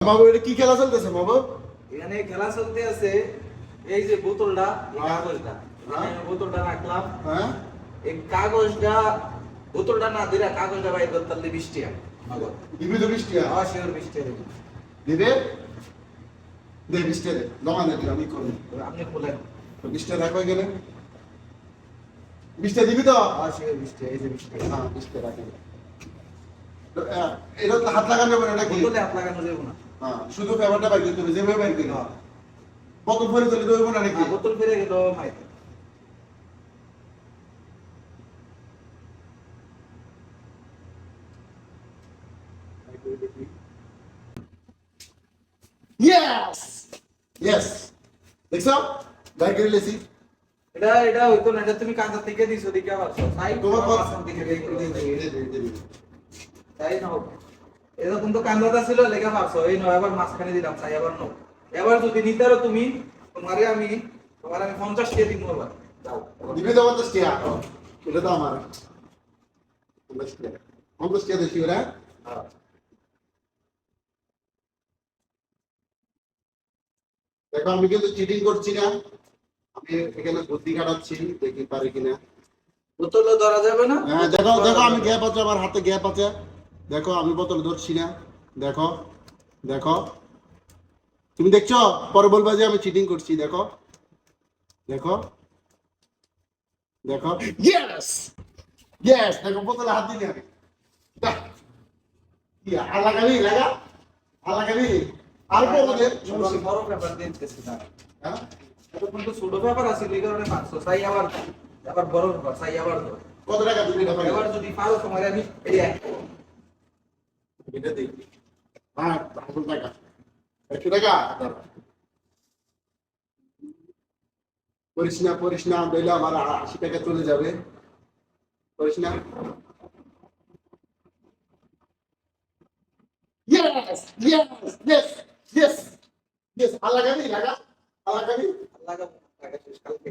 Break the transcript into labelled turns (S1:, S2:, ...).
S1: বাবু এটা কি খেলা চলতেছে বাবু?
S2: এখানে খেলা চলতে আছে এই যে বোতলটা এই
S1: হ্যাঁ।
S2: কাগজটা।
S1: হ্যাঁ।
S2: বোতলটা রাখলাম।
S1: হ্যাঁ।
S2: এই কাগজটা বোতলটা না দিলে কাগজটা বাইর করতে পারলে বৃষ্টি
S1: দিবি তো বৃষ্টি হয়।
S2: বৃষ্টি
S1: দিবে? দে বৃষ্টি দে। জমা দে আমি করব।
S2: আপনি খুলেন।
S1: বৃষ্টি রাখো গেলে বৃষ্টি দিবি তো?
S2: অশিওর বৃষ্টি এই যে বৃষ্টি
S1: হ্যাঁ। বৃষ্টি রাখে। তো, এটা হাত লাগানো যাবে না নাকি?
S2: বোতলে হাত লাগানো যাবে না।
S1: হ্যাঁ শুধু পেপারটা বাইর করতে হবে যেভাবে বাইর করতে
S2: হ্যাঁ।
S1: কত ফেরে চলে দেবো না নাকি?
S2: বোতল ফিরে গেল ভাই।
S1: ইয়েস ইয়েস দেখছ? বাইর করে লেছি
S2: এটা এটা হইতো না এটা তুমি কাঁচা থেকে দিছো দিকে আবার
S1: তোমার
S2: থেকে। তাই নাও এরকম তো কান্দাটা ছিল লেগে পারছ এই নয় এবার মাঝখানে দিলাম তাই এবার নাও। এবার যদি নিতে পারো তুমি তোমারে আমি তোমার আমি পঞ্চাশ টাকা দিব যাও।
S1: দিবি তো পঞ্চাশ টাকা এটা তো আমার। পঞ্চাশ দেখি ওরা।
S2: হ্যাঁ।
S1: দেখো আমি কিন্তু চিটিং করছি না। আমি এখানে বুদ্ধি কাটাচ্ছি দেখি পারি কিনা।
S2: বোতলও ধরা যাবে না।
S1: হ্যাঁ দেখো দেখো আমি গ্যাপ আছে আমার হাতে গ্যাপ আছে। দেখো আমি বোতল ধরছি না। দেখো দেখো। তুমি দেখছ? পরে বলবা যে আমি চিটিং করছি দেখো। দেখো। দেখো। ইয়েস ইয়েস দেখো বোতলে হাত দিলি আমি। আর লাগাবি? লাগা? আর লাগাবি? আর
S2: বড় দিতেছি না।
S1: হ্যাঁ?
S2: এটা কিন্তু ছোট পেপার আছে এই কারণে পাঁচশো তাই আবার আবার বড় তাই আবার
S1: কত টাকা দিবি এটা
S2: এবার যদি পারো তোমার আমি এই
S1: এটা দিই হ্যাঁ টাকা। একশো টাকা? করিস না করিস না দিলে আমার আশি টাকা চলে যাবে। করিস না। Yes, yes, yes, yes, yes. আল্লাহ গাবি লাগা? আল্লাহ গাবি
S2: শেষ কালকে